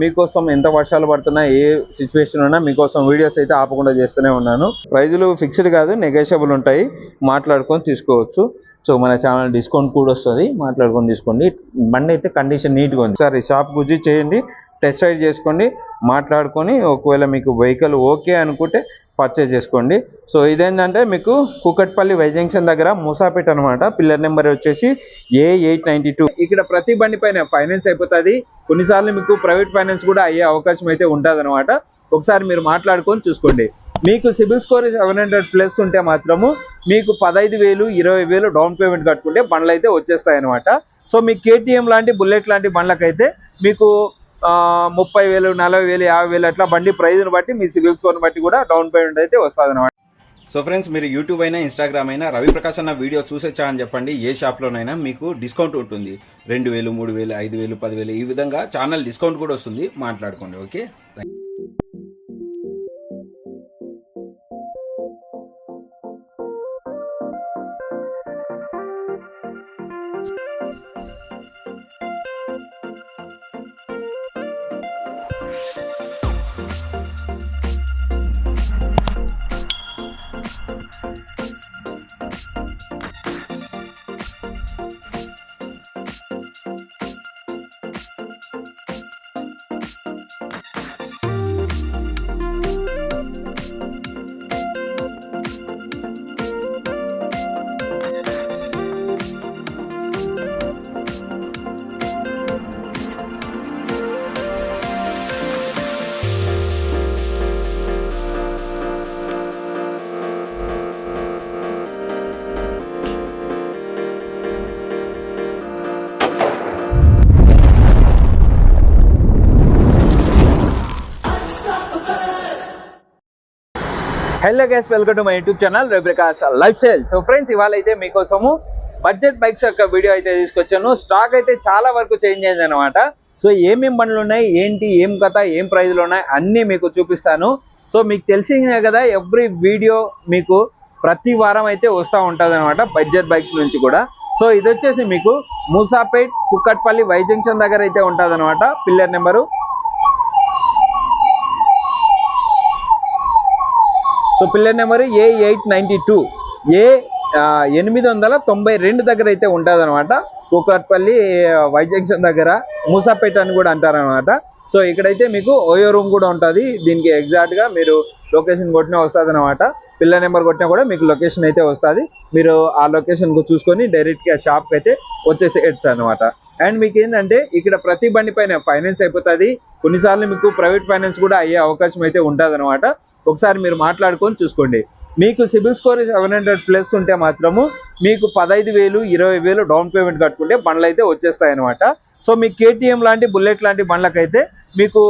మీకోసం ఎంత వర్షాలు పడుతున్నా ఏ సిచ్యువేషన్ ఉన్నా మీకోసం వీడియోస్ అయితే ఆపకుండా చేస్తూనే ఉన్నాను. ప్రైజులు ఫిక్స్డ్ కాదు నెగోషియబుల్ ఉంటాయి. మాట్లాడుకొని తీసుకోవచ్చు. సో మన ఛానల్ డిస్కౌంట్ కూడా వస్తుంది. మాట్లాడుకొని తీసుకోండి. బండి అయితే కండిషన్ నీట్గా ఉంది. సరే షాప్ గురించి చేయండి. టెస్ట్ రైడ్ చేసుకోండి మాట్లాడుకొని ఒకవేళ మీకు వెహికల్ ఓకే అనుకుంటే పర్చేజ్ చేసుకోండి. సో ఇదేంటంటే మీకు కుకట్పల్లి వై జంక్షన్ దగ్గర మూసాపేట అనమాట పిల్లర్ నెంబర్ వచ్చేసి ఏ ఎయిట్ నైన్టీ టూ ఇక్కడ ప్రతి బండి పైన ఫైనాన్స్ అయిపోతుంది. కొన్నిసార్లు మీకు ప్రైవేట్ ఫైనాన్స్ కూడా అయ్యే అవకాశం అయితే ఉంటుంది ఒకసారి మీరు మాట్లాడుకొని చూసుకోండి. మీకు CIBIL score seven hundred plus ఉంటే మాత్రము మీకు పదహైదు వేలు ఇరవై వేలు డౌన్ పేమెంట్ కట్టుకుంటే బండ్లు అయితే వచ్చేస్తాయి అనమాట సో మీకు కేటీఎం లాంటి బుల్లెట్ లాంటి బండ్లకైతే మీకు ముప్పై వేలు నలభై వేలు యాభై వేలు అట్లా బండి ప్రైజ్ని బట్టి మీ సిబిల్ స్కోర్ని బట్టి కూడా డౌన్ పేమెంట్ అయితే వస్తుంది అనమాట సో ఫ్రెండ్స్ మీరు యూట్యూబ్ అయినా ఇన్స్టాగ్రామ్ అయినా రవి ప్రకాష్ అన్న వీడియో చూసొచ్చా అని చెప్పండి. ఏ షాప్లోనైనా మీకు డిస్కౌంట్ ఉంటుంది. రెండు వేలు మూడు వేలు ఐదు వేలు పదివేలు ఈ విధంగా ఛానల్ డిస్కౌంట్ కూడా వస్తుంది. మాట్లాడుకోండి okay? Hello guys welcome to my YouTube channel రేబ్రికాస్ life style so friends ఇవాళ అయితే మీకోసము బడ్జెట్ బైక్స్ యొక్క వీడియో అయితే తీసుకొచ్చాను. స్టాక్ అయితే చాలా వరకు చేంజ్ అయింది అనమాట సో ఏమేం బండ్లు ఉన్నాయి ఏంటి ఏం కథ ఏం ప్రైజ్లు ఉన్నాయి అన్నీ మీకు చూపిస్తాను. సో మీకు తెలిసిందే కదా ఎవ్రీ వీడియో మీకు ప్రతి వారం అయితే వస్తూ ఉంటుంది అనమాట బడ్జెట్ బైక్స్ నుంచి కూడా. సో ఇది వచ్చేసి మీకు మూసాపేట్ కుక్కట్పల్లి వై జంక్షన్ దగ్గర అయితే ఉంటుంది అనమాట pillar number so pillar number A eight ninety two A ఆ, ఎనిమిది వందల తొంభై రెండు దగ్గర అయితే ఉంటుంది అనమాట కూకట్పల్లి వై జంక్షన్ దగ్గర మూసాపేట అని కూడా అంటారనమాట సో ఇక్కడైతే మీకు ఓయో రూమ్ కూడా ఉంటుంది. దీనికి ఎగ్జాక్ట్గా మీరు లొకేషన్ కొట్టినా వస్తుంది అనమాట పిల్లర్ నెంబర్ కొట్టినా కూడా మీకు లొకేషన్ అయితే వస్తుంది. మీరు ఆ లొకేషన్ చూసుకొని డైరెక్ట్గా షాప్కి అయితే వచ్చేసేయచ్చు అనమాట అండ్ మీకు ఏంటంటే ఇక్కడ ప్రతి బండి పైన ఫైనాన్స్ అయిపోతుంది. కొన్నిసార్లు మీకు ప్రైవేట్ ఫైనాన్స్ కూడా అయ్యే అవకాశం అయితే ఉంటుంది ఒకసారి మీరు మాట్లాడుకొని చూసుకోండి. మీకు CIBIL score seven hundred plus ఉంటే మాత్రము మీకు పదహైదు వేలు ఇరవై వేలు డౌన్ పేమెంట్ కట్టుకుంటే బండ్లు అయితే వచ్చేస్తాయి అనమాట సో మీకు కేటీఎం లాంటి బుల్లెట్ లాంటి బండ్లకైతే మీకు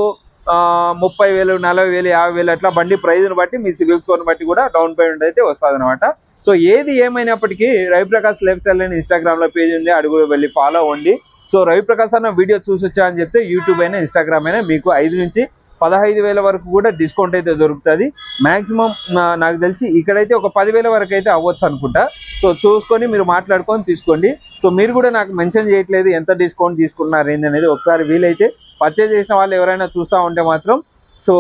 ముప్పై వేలు నలభై వేలు యాభై వేలు అట్లా బండి ప్రైజ్ని బట్టి మీ సిబిల్ స్కోర్ని బట్టి కూడా డౌన్ పేమెంట్ అయితే వస్తుంది అనమాట సో ఏది ఏమైనప్పటికీ రవిప్రకాష్ లైఫ్ స్టైల్ అని ఇన్స్టాగ్రామ్లో పేజ్ ఉంది అడుగు వెళ్ళి ఫాలో అవ్వండి. సో రవిప్రకాష్ అన్న వీడియో చూసొచ్చా అని చెప్తే యూట్యూబ్ అయినా ఇన్స్టాగ్రామ్ అయినా మీకు ఐదు నుంచి పదహైదు వేల వరకు కూడా డిస్కౌంట్ అయితే దొరుకుతుంది. మాక్సిమం నాకు తెలిసి ఇక్కడైతే ఒక పదివేల వరకు అయితే అవ్వచ్చు అనుకుంటా. సో చూసుకొని మీరు మాట్లాడుకొని తీసుకోండి. సో మీరు కూడా నాకు మెన్షన్ చేయట్లేదు ఎంత డిస్కౌంట్ తీసుకున్నారు ఏంది అనేది ఒకసారి వీలైతే పర్చేజ్ చేసిన వాళ్ళు ఎవరైనా చూస్తూ ఉంటే మాత్రం సో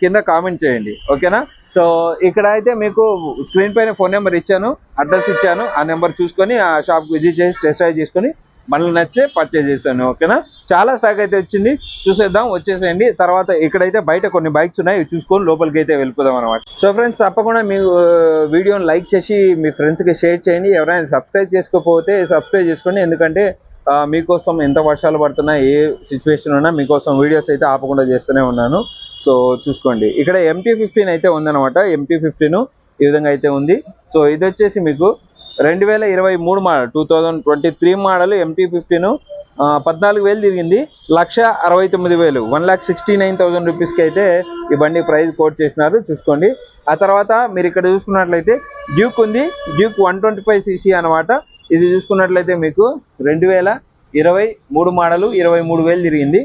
కింద కామెంట్ చేయండి. ఓకేనా సో ఇక్కడ అయితే మీకు స్క్రీన్ పైన ఫోన్ నెంబర్ ఇచ్చాను అడ్రస్ ఇచ్చాను. ఆ నెంబర్ చూసుకొని ఆ షాప్కి విజిట్ చేసి టెస్ట్ డ్రైవ్ చేసుకొని మనల్ని నచ్చితే పర్చేజ్ చేశాను ఓకేనా? చాలా స్టాక్ అయితే వచ్చింది. చూసేద్దాం వచ్చేసేయండి. తర్వాత ఇక్కడైతే బయట కొన్ని బైక్స్ ఉన్నాయి చూసుకొని లోపలికి అయితే వెళ్ళిపోదాం అనమాట సో ఫ్రెండ్స్ తప్పకుండా మీ వీడియోని లైక్ చేసి మీ ఫ్రెండ్స్కి షేర్ చేయండి. ఎవరైనా సబ్స్క్రైబ్ చేసుకోకపోతే సబ్స్క్రైబ్ చేసుకోండి. ఎందుకంటే మీకోసం ఎంత వర్షాలు పడుతున్నా ఏ సిచ్యువేషన్ ఉన్నా మీకోసం వీడియోస్ అయితే ఆపకుండా చేస్తూనే ఉన్నాను. సో చూసుకోండి. ఇక్కడ ఎంటీ ఫిఫ్టీన్ అయితే ఉందన్నమాట. ఎంటీ ఫిఫ్టీన్ ఈ విధంగా అయితే ఉంది. సో ఇది వచ్చేసి మీకు రెండు వేల ఇరవై మూడు model two thousand twenty three model empty fifteen పద్నాలుగు వేలు తిరిగింది. లక్ష అరవై తొమ్మిది వేలు one lakh sixty nine thousand రూపీస్కి అయితే ఈ బండి ప్రైస్ కోట్ చేసినారు. చూసుకోండి. ఆ తర్వాత మీరు ఇక్కడ చూసుకున్నట్లయితే డ్యూక్ ఉంది. Duke one twenty five CC అనమాట ఇది చూసుకున్నట్లయితే మీకు రెండు వేల ఇరవై మూడు మోడలు ఇరవై మూడు వేలు తిరిగింది.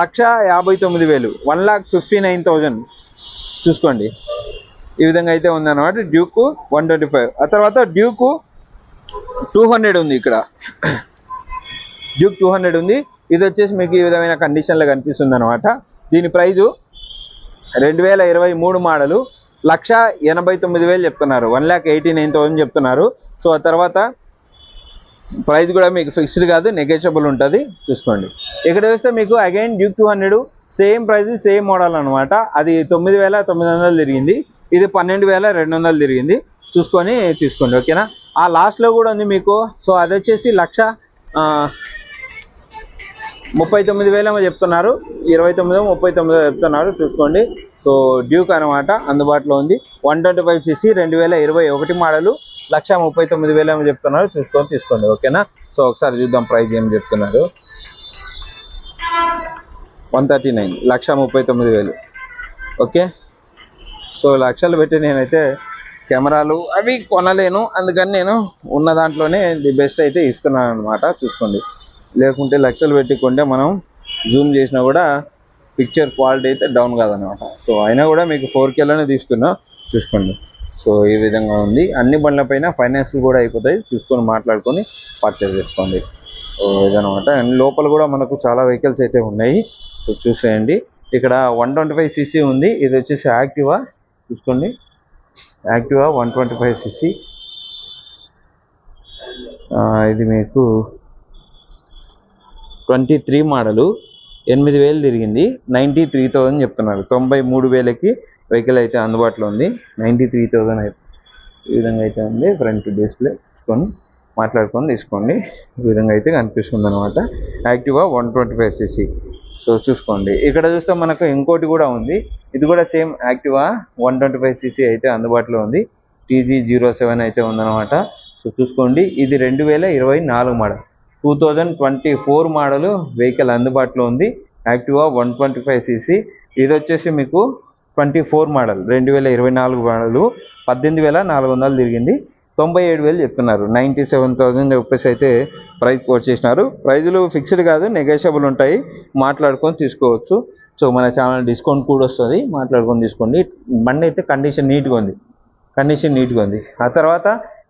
లక్ష యాభై తొమ్మిది వేలు one lakh fifty nine thousand చూసుకోండి. ఈ విధంగా అయితే ఉందన్నమాట డ్యూక్ వన్ ట్వంటీ ఫైవ్ ఆ తర్వాత డ్యూకు టూ హండ్రెడ్ ఉంది ఇక్కడ. డ్యూక్ టూ హండ్రెడ్ ఉంది. ఇది వచ్చేసి మీకు ఈ విధమైన కండిషన్లో కనిపిస్తుంది అనమాట దీని ప్రైజు రెండు వేల ఇరవై మూడు మోడలు. లక్ష ఎనభై తొమ్మిది వేలు చెప్తున్నారు. One lakh eighty nine thousand చెప్తున్నారు. సో ఆ తర్వాత ప్రైస్ కూడా మీకు ఫిక్స్డ్ కాదు నెగోషియబుల్ ఉంటుంది. చూసుకోండి. ఇక్కడ వస్తే మీకు again Duke two hundred same price same model అనమాట అది తొమ్మిది వేల తొమ్మిది వందలు తిరిగింది. ఇది పన్నెండు వేల రెండు వందలు తిరిగింది. చూసుకొని తీసుకోండి ఓకేనా? ఆ లాస్ట్లో కూడా ఉంది మీకు. సో అది వచ్చేసి లక్ష ముప్పై తొమ్మిది వేలేమో చెప్తున్నారు. ఇరవై తొమ్మిదో ముప్పై తొమ్మిదో చెప్తున్నారు చూసుకోండి. సో డ్యూక్ అనమాట అందుబాటులో ఉంది. వన్ ట్వంటీ ఫైవ్ సిసి రెండు వేల ఇరవై ఒకటి మోడలు లక్ష ముప్పై తొమ్మిది వేలేమో చెప్తున్నారు. చూసుకొని తీసుకోండి ఓకేనా? సో ఒకసారి చూద్దాం ప్రైజ్ ఏం చెప్తున్నారు. వన్ థర్టీ నైన్ లక్ష ముప్పై తొమ్మిది వేలు. ఓకే? సో లక్షలు పెట్టి నేనైతే కెమెరాలు అవి కొనలేను. అందుకని నేను ఉన్న దాంట్లోనే ది బెస్ట్ అయితే ఇస్తున్నాను అనమాట చూసుకోండి. లేకుంటే లక్షలు పెట్టుకుంటే మనం జూమ్ చేసినా కూడా పిక్చర్ క్వాలిటీ అయితే డౌన్ కాదనమాట సో అయినా కూడా మీకు ఫోర్ కేలోనే తీస్తున్నా. చూసుకోండి. సో ఈ విధంగా ఉంది. అన్ని బండ్లపైన ఫైనాన్స్ కూడా అయిపోతాయి. చూసుకొని మాట్లాడుకొని పర్చేస్ చేసుకోండి. ఇదనమాట అండ్ లోపల కూడా మనకు చాలా వెహికల్స్ అయితే ఉన్నాయి. సో చూసేయండి. ఇక్కడ వన్ ట్వంటీ ఫైవ్ సీసీ ఉంది. ఇది వచ్చేసి యాక్టివా? చూసుకోండి. Activa one twenty five CC. ఇది మీకు ట్వంటీ త్రీ మోడలు ఎనిమిది వేలు తిరిగింది నైంటీ త్రీ థౌజండ్ చెప్తున్నారు. తొంభై మూడు వేలకి వెహికల్ అయితే అందుబాటులో ఉంది. నైంటీ త్రీ థౌజండ్ అయితే ఈ విధంగా అయితే ఉంది. ఫ్రంట్ డిస్ప్లే తీసుకొని మాట్లాడుకొని తీసుకోండి. ఈ విధంగా అయితే కనిపిస్తుంది అనమాట Activa one twenty five CC. So చూసుకోండి. ఇక్కడ చూస్తే మనకు ఇంకోటి కూడా ఉంది. ఇది కూడా same Activa? One twenty five CC అయితే అందుబాటులో ఉంది. టీజీ జీరో సెవెన్ అయితే ఉందన్నమాట. సో చూసుకోండి. ఇది రెండు వేల ఇరవై నాలుగు model. Two thousand twenty four model vehicle అందుబాటులో ఉంది. Activa one twenty five CC. ఇది వచ్చేసి మీకు ట్వంటీ ఫోర్ మోడల్. రెండు వేల ఇరవై నాలుగు మోడలు. పద్దెనిమిది వేల నాలుగు వందలు తిరిగింది. తొంభై ఏడు వేలు చెప్తున్నారు. నైంటీ సెవెన్ థౌసండ్ రూపీస్ అయితే ప్రైస్ కోట్ చేసినారు. ప్రైజులు ఫిక్స్డ్ కాదు నెగోషియబుల్ ఉంటాయి. మాట్లాడుకొని తీసుకోవచ్చు. సో మన ఛానల్ డిస్కౌంట్ కూడా వస్తుంది. మాట్లాడుకొని తీసుకోండి. బండి అయితే కండిషన్ నీట్గా ఉంది. కండిషన్ నీట్గా ఉంది. ఆ తర్వాత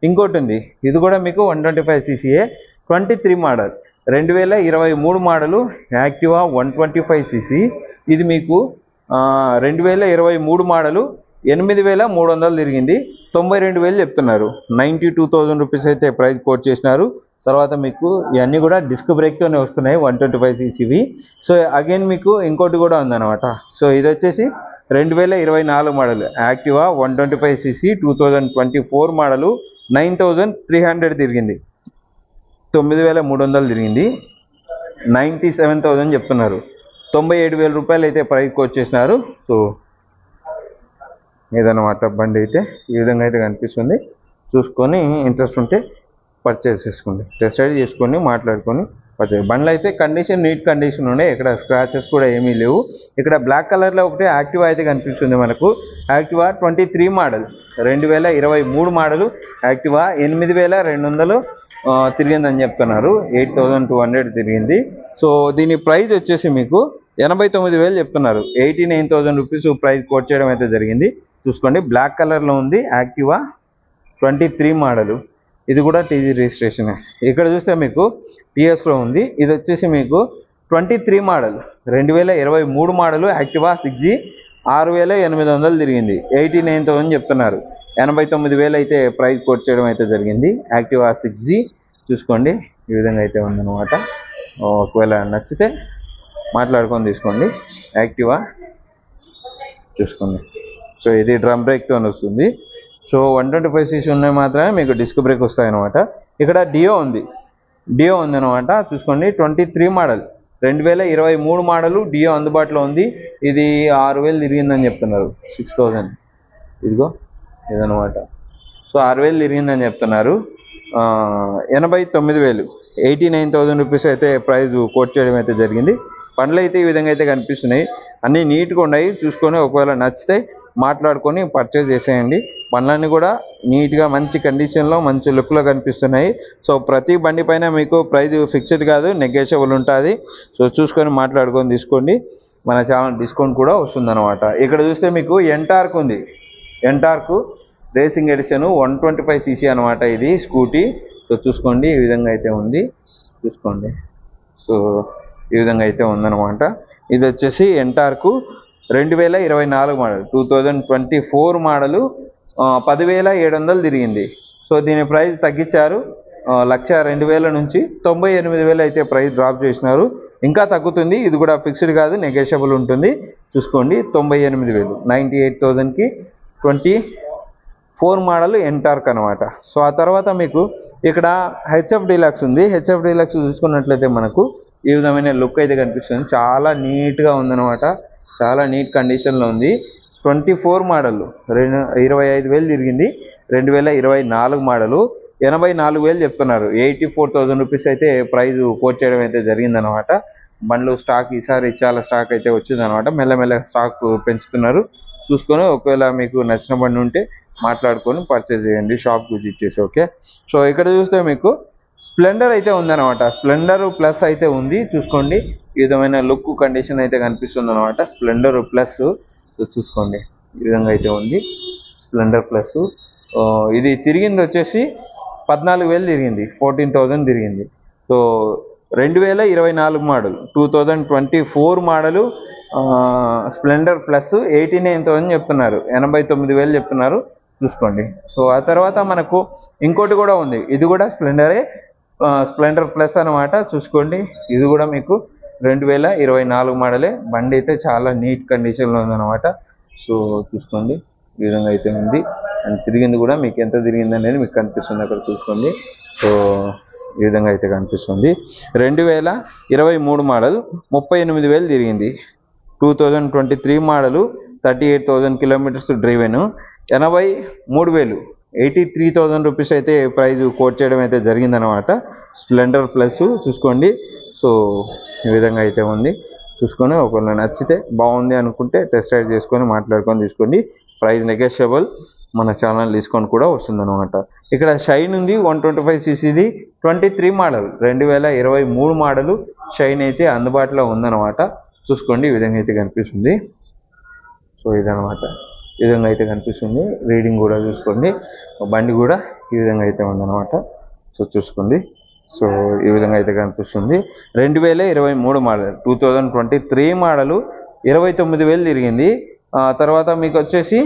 ఇంకోటి ఉంది. ఇది కూడా మీకు one twenty five CCA twenty three model. రెండు వేల ఇరవై మూడు model Activa one twenty five CC. ఇది మీకు రెండు వేల ఇరవై మూడు మోడలు ఎనిమిది వేల మూడు వందలు తిరిగింది. తొంభై రెండు వేలు చెప్తున్నారు. నైంటీ టూ థౌజండ్ రూపీస్ అయితే ప్రైస్ కోట్ చేసినారు. తర్వాత మీకు ఇవన్నీ కూడా డిస్క్ బ్రేక్తోనే వస్తున్నాయి వన్ ట్వంటీ ఫైవ్ సీసీవి. సో అగైన్ మీకు ఇంకోటి కూడా ఉందన్నమాట. సో ఇది వచ్చేసి రెండు వేల ఇరవై నాలుగు model Activa one twenty five CC two thousand twenty four model nine thousand three hundred తిరిగింది. తొమ్మిది వేల మూడు వందలు తిరిగింది. నైంటీ సెవెన్ థౌజండ్ చెప్తున్నారు. తొంభై ఏడు వేల రూపాయలు అయితే ప్రైస్కి వచ్చేసినారు సో ఏదన్నమాట బండి అయితే ఈ విధంగా అయితే కనిపిస్తుంది. చూసుకొని ఇంట్రెస్ట్ ఉంటే పర్చేస్ చేసుకోండి. టెస్ట్ రైడ్ చేసుకొని మాట్లాడుకొని పర్చేస్ బండ్లు అయితే కండిషన్ నీట్ కండిషన్ ఉన్నాయి. ఇక్కడ స్క్రాచెస్ కూడా ఏమీ లేవు. ఇక్కడ బ్లాక్ కలర్లో ఒకటి యాక్టివా అయితే కనిపిస్తుంది మనకు. యాక్టివా ట్వంటీ త్రీ మోడల్ రెండు వేల ఇరవై మూడు మోడలు యాక్టివా ఎనిమిది వేల రెండు వందలు తిరిగిందని చెప్తున్నారు. ఎయిట్ థౌజండ్ టూ హండ్రెడ్ తిరిగింది. సో దీని ప్రైస్ వచ్చేసి మీకు ఎనభై తొమ్మిది వేలు చెప్తున్నారు. Eighty nine thousand rupees price quote చేయడం అయితే జరిగింది. చూసుకోండి. బ్లాక్ కలర్లో ఉంది. Activa twenty three model. ఇది కూడా టీజీ రిజిస్ట్రేషన్. ఇక్కడ చూస్తే మీకు టీఎస్లో ఉంది. ఇది వచ్చేసి మీకు ట్వంటీ త్రీ మోడల్. రెండు వేల ఇరవై మూడు మోడలు యాక్టివా సిక్స్ జీ ఆరు వేల ఎనిమిది వందలు తిరిగింది. ఎయిటీ నైన్ థౌసండ్ చెప్తున్నారు. ఎనభై తొమ్మిది వేలు అయితే ప్రైస్ కోట్ చేయడం అయితే జరిగింది. యాక్టివా సిక్స్ జీ చూసుకోండి. ఈ విధంగా అయితే ఉందన్నమాట. ఒకవేళ నచ్చితే మాట్లాడుకొని తీసుకోండి. యాక్టివా చూసుకోండి. సో ఇది డ్రమ్ బ్రేక్తో వస్తుంది. So one twenty five CC ఉన్నాయి మాత్రమే మీకు డిస్క్ బ్రేక్ వస్తాయి అనమాట ఇక్కడ డియో ఉంది. డియో ఉంది అనమాట చూసుకోండి ట్వంటీ త్రీ మోడల్ రెండు వేల ఇరవై మూడు మోడలు డియో అందుబాటులో ఉంది. ఇది ఆరు వేలు తిరిగిందని చెప్తున్నారు. సిక్స్ థౌజండ్ ఇదిగో ఇదనమాట సో ఆరు వేలు తిరిగిందని చెప్తున్నారు. ఎనభై తొమ్మిది వేలు. ఎయిటీ నైన్ థౌజండ్ రూపీస్ అయితే ప్రైజ్ కోట్ చేయడం అయితే జరిగింది. పండ్లు అయితే ఈ విధంగా అయితే కనిపిస్తున్నాయి. అన్నీ నీట్గా ఉన్నాయి. చూసుకొని ఒకవేళ నచ్చితే మాట్లాడుకొని పర్చేస్ చేసేయండి. బండ్లన్నీ కూడా నీట్గా మంచి కండిషన్లో మంచి లుక్లో కనిపిస్తున్నాయి. సో ప్రతి బండి పైన మీకు ప్రైజ్ ఫిక్స్డ్ కాదు నెగోషియబుల్ ఉంటుంది. సో చూసుకొని మాట్లాడుకొని తీసుకోండి. మన ఛానల్ డిస్కౌంట్ కూడా వస్తుందన్నమాట. ఇక్కడ చూస్తే మీకు ఎంటార్క్ ఉంది. Ntorq racing edition one twenty five CC అనమాట ఇది స్కూటీ సో చూసుకోండి ఈ విధంగా అయితే ఉంది. చూసుకోండి. సో ఈ విధంగా అయితే ఉందన్నమాట. ఇది వచ్చేసి ఎంటార్కు రెండు వేల ఇరవై నాలుగు model two thousand twenty four model పదివేల ఏడు వందలు తిరిగింది. సో దీని ప్రైస్ తగ్గించారు. లక్ష రెండు వేల నుంచి తొంభై ఎనిమిది వేలు అయితే ప్రైస్ డ్రాప్ చేసినారు. ఇంకా తగ్గుతుంది. ఇది కూడా ఫిక్స్డ్ కాదు నెగోషియబుల్ ఉంటుంది. చూసుకోండి తొంభై ఎనిమిది వేలు నైంటీ ఎయిట్ థౌజండ్కి ట్వంటీ ఫోర్ మోడల్ ఎంటార్క్ అనమాట సో ఆ తర్వాత మీకు ఇక్కడ హెచ్ఎఫ్ డీలక్స్ ఉంది. హెచ్ఎఫ్ డీలక్స్ చూసుకున్నట్లయితే మనకు ఈ విధమైన లుక్ అయితే కనిపిస్తుంది. చాలా నీట్గా ఉందన్నమాట. చాలా నీట్ కండిషన్లో ఉంది. ట్వంటీ ఫోర్ మోడల్ రెండు ఇరవై ఐదు వేలు తిరిగింది. రెండు వేల ఇరవై నాలుగు మోడలు. ఎనభై నాలుగు వేలు చెప్తున్నారు. ఎయిటీ ఫోర్ థౌజండ్ రూపీస్ అయితే ప్రైజ్ కోట్ చేయడం అయితే జరిగిందనమాట బండ్లు స్టాక్ ఈసారి చాలా స్టాక్ అయితే వచ్చిందనమాట మెల్లమెల్ల స్టాక్ పెంచుతున్నారు. చూసుకొని ఒకవేళ మీకు నచ్చిన బండి ఉంటే మాట్లాడుకొని పర్చేజ్ చేయండి. షాప్ గురించి ఇచ్చేసి ఓకే సో ఇక్కడ చూస్తే మీకు స్ప్లెండర్ అయితే ఉందన్నమాట. స్ప్లెండర్ ప్లస్ అయితే ఉంది. చూసుకోండి. ఈ విధమైన లుక్ కండిషన్ అయితే కనిపిస్తుంది అనమాట స్ప్లెండర్ ప్లస్ చూసుకోండి. ఈ విధంగా అయితే ఉంది. Splendor Plus. ఇది తిరిగింది వచ్చేసి పద్నాలుగు వేలు తిరిగింది. ఫోర్టీన్ థౌజండ్ తిరిగింది. సో రెండు వేల ఇరవై నాలుగు model. Two thousand twenty four model Splendor Plus eighty nine thousand చెప్తున్నారు. ఎనభై తొమ్మిది వేలు చెప్తున్నారు. చూసుకోండి. సో ఆ తర్వాత మనకు ఇంకోటి కూడా ఉంది. ఇది కూడా స్ప్లెండరే స్ప్లెండర్ ప్లస్ అనమాట చూసుకోండి. ఇది కూడా మీకు రెండు వేల ఇరవై నాలుగు మోడలే. బండి అయితే చాలా నీట్ కండిషన్లో ఉందన్నమాట. సో చూసుకోండి. ఈ విధంగా అయితే ఉంది. అండ్ తిరిగింది కూడా మీకు ఎంత తిరిగింది అనేది మీకు కనిపిస్తుంది అక్కడ చూసుకోండి. సో ఈ విధంగా అయితే కనిపిస్తుంది. రెండు వేల ఇరవై మూడు మోడల్ ముప్పై ఎనిమిది వేలు తిరిగింది. Two thousand twenty three model thirty eight thousand kilometres driven. ఎనభై మూడు వేలు. ఎయిటీ త్రీ థౌజండ్ రూపీస్ అయితే ప్రైజ్ కోట్ చేయడం అయితే జరిగిందనమాట స్ప్లెండర్ ప్లస్ చూసుకోండి. సో ఈ విధంగా అయితే ఉంది. చూసుకొని ఒకవేళ నచ్చితే బాగుంది అనుకుంటే టెస్ట్ రైడ్ చేసుకొని మాట్లాడుకొని తీసుకోండి ప్రైజ్ నెగోషియబుల్ మన ఛానల్ డిస్కౌంట్ కూడా వస్తుందన్నమాట. ఇక్కడ షైన్ ఉంది. వన్ ట్వంటీ ఫైవ్ సీసీది ట్వంటీ త్రీ మోడల్ రెండు వేల ఇరవై మూడు మోడలు షైన్ అయితే అందుబాటులో ఉందన్నమాట. చూసుకోండి. ఈ విధంగా అయితే కనిపిస్తుంది. సో ఇదనమాట ఈ విధంగా అయితే కనిపిస్తుంది. రీడింగ్ కూడా చూసుకోండి. బండి కూడా ఈ విధంగా అయితే ఉందన్నమాట. సో చూసుకోండి. సో ఈ విధంగా అయితే కనిపిస్తుంది. రెండు వేల ఇరవై మూడు model two thousand twenty three model ఇరవై తొమ్మిది వేలు తిరిగింది. ఆ తర్వాత మీకు వచ్చేసి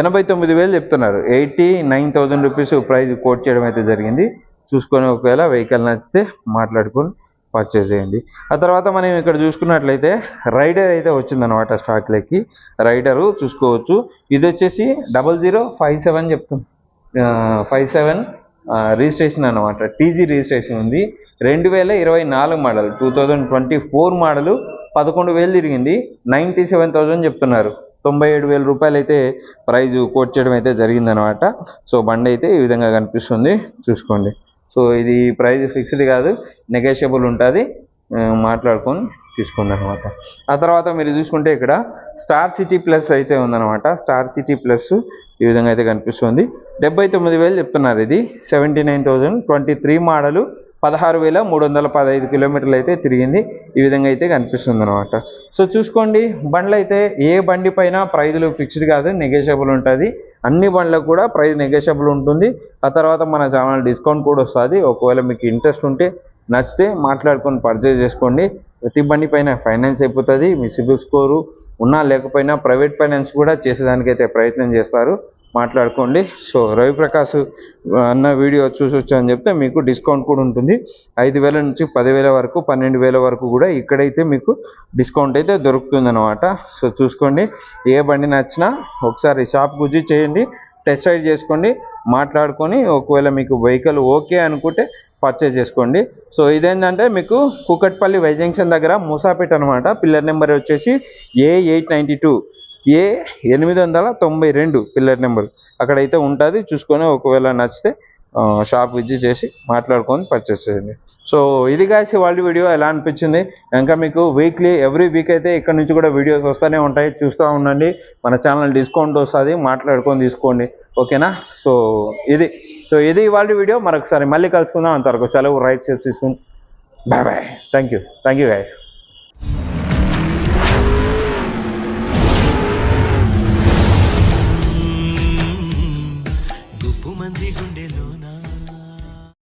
ఎనభై తొమ్మిది వేలు చెప్తున్నారు. Eighty nine thousand rupees price quote చేయడం అయితే జరిగింది. చూసుకొని ఒకవేళ వెహికల్ నచ్చితే మాట్లాడుకొని పర్చేస్ చేయండి. ఆ తర్వాత మనం ఇక్కడ చూసుకున్నట్లయితే రైడర్ అయితే వచ్చిందనమాట స్టాక్లోకి రైడరు చూసుకోవచ్చు. ఇది వచ్చేసి డబల్ జీరో ఫైవ్ సెవెన్ చెప్తాం. ఫైవ్ సెవెన్ రిజిస్ట్రేషన్ అనమాట టీజీ రిజిస్ట్రేషన్ ఉంది. రెండు వేల ఇరవై నాలుగు model two thousand twenty four model పదకొండు వేలు తిరిగింది. నైంటీ సెవెన్ థౌజండ్ చెప్తున్నారు. తొంభై ఏడు వేల రూపాయలు అయితే ప్రైజ్ కోట్ చేయడం అయితే జరిగిందనమాట సో బండి అయితే ఈ విధంగా కనిపిస్తుంది. చూసుకోండి. సో ఇది ప్రైస్ ఫిక్స్డ్ కాదు నెగోషియబుల్ ఉంటుంది. మాట్లాడుకొని తీసుకోండి అనమాట ఆ తర్వాత మీరు చూసుకుంటే ఇక్కడ స్టార్ సిటీ ప్లస్ అయితే ఉందన్నమాట. స్టార్ సిటీ ప్లస్ ఈ విధంగా అయితే కనిపిస్తుంది. డెబ్బై తొమ్మిది వేలు చెప్తున్నారు ఇది. Seventy nine thousand twenty three model పదహారు వేల మూడు వందల పదహైదు కిలోమీటర్లు అయితే తిరిగింది. ఈ విధంగా అయితే కనిపిస్తుంది అనమాట సో చూసుకోండి బండ్లు అయితే ఏ బండి పైన ప్రైజులు ఫిక్స్డ్ కాదు నెగోషియబుల్ ఉంటుంది. అన్ని బండ్లకు కూడా ప్రైజ్ నెగోషియబుల్ ఉంటుంది. ఆ తర్వాత మన ఛానల్ డిస్కౌంట్ కూడా వస్తుంది. ఒకవేళ మీకు ఇంట్రెస్ట్ ఉంటే నచ్చితే మాట్లాడుకొని పర్చేజ్ చేసుకోండి. ప్రతి బండి పైన ఫైనాన్స్ అయిపోతుంది. మీ సిబిల్ స్కోరు ఉన్నా లేకపోయినా ప్రైవేట్ ఫైనాన్స్ కూడా చేసేదానికైతే ప్రయత్నం చేస్తారు. మాట్లాడుకోండి. సో రవిప్రకాష్ అన్న వీడియో చూసి వచ్చాను చెప్తే మీకు డిస్కౌంట్ కూడా ఉంటుంది. ఐదు వేల నుంచి పదివేల వరకు పన్నెండు వేల వరకు కూడా ఇక్కడైతే మీకు డిస్కౌంట్ అయితే దొరుకుతుందన్నమాట. సో చూసుకోండి. ఏ బండి నచ్చినా ఒకసారి షాప్ గురించి చేయండి టెస్ట్ రైడ్ చేసుకోండి మాట్లాడుకొని ఒకవేళ మీకు వెహికల్ ఓకే అనుకుంటే పర్చేజ్ చేసుకోండి. సో ఇదేంటంటే మీకు కూకట్పల్లి వై జంక్షన్ దగ్గర మూసాపేట అనమాట పిల్లర్ నెంబర్ వచ్చేసి A eight ninety two A ఎనిమిది వందల తొంభై రెండు పిల్లర్ నెంబర్. అక్కడైతే ఉంటుంది. చూసుకొని ఒకవేళ నచ్చితే షాప్ విజిట్ చేసి మాట్లాడుకొని పర్చేస్ చేయండి. సో ఇది కాసి వాళ్ళ వీడియో ఎలా అనిపించింది? ఇంకా మీకు వీక్లీ ఎవ్రీ వీక్ అయితే ఇక్కడ నుంచి కూడా వీడియోస్ వస్తూనే ఉంటాయి. చూస్తూ ఉండండి. మన ఛానల్ డిస్కౌంట్ వస్తుంది. మాట్లాడుకొని తీసుకోండి. ఓకేనా? సో ఇది. సో ఇది ఇవాళ వీడియో మరొకసారి మళ్ళీ కలుసుకుందాం. అంతవరకు సెలవు. రైట్ చేసి ఇస్తుంది bye bye thank you thank you guys mandigo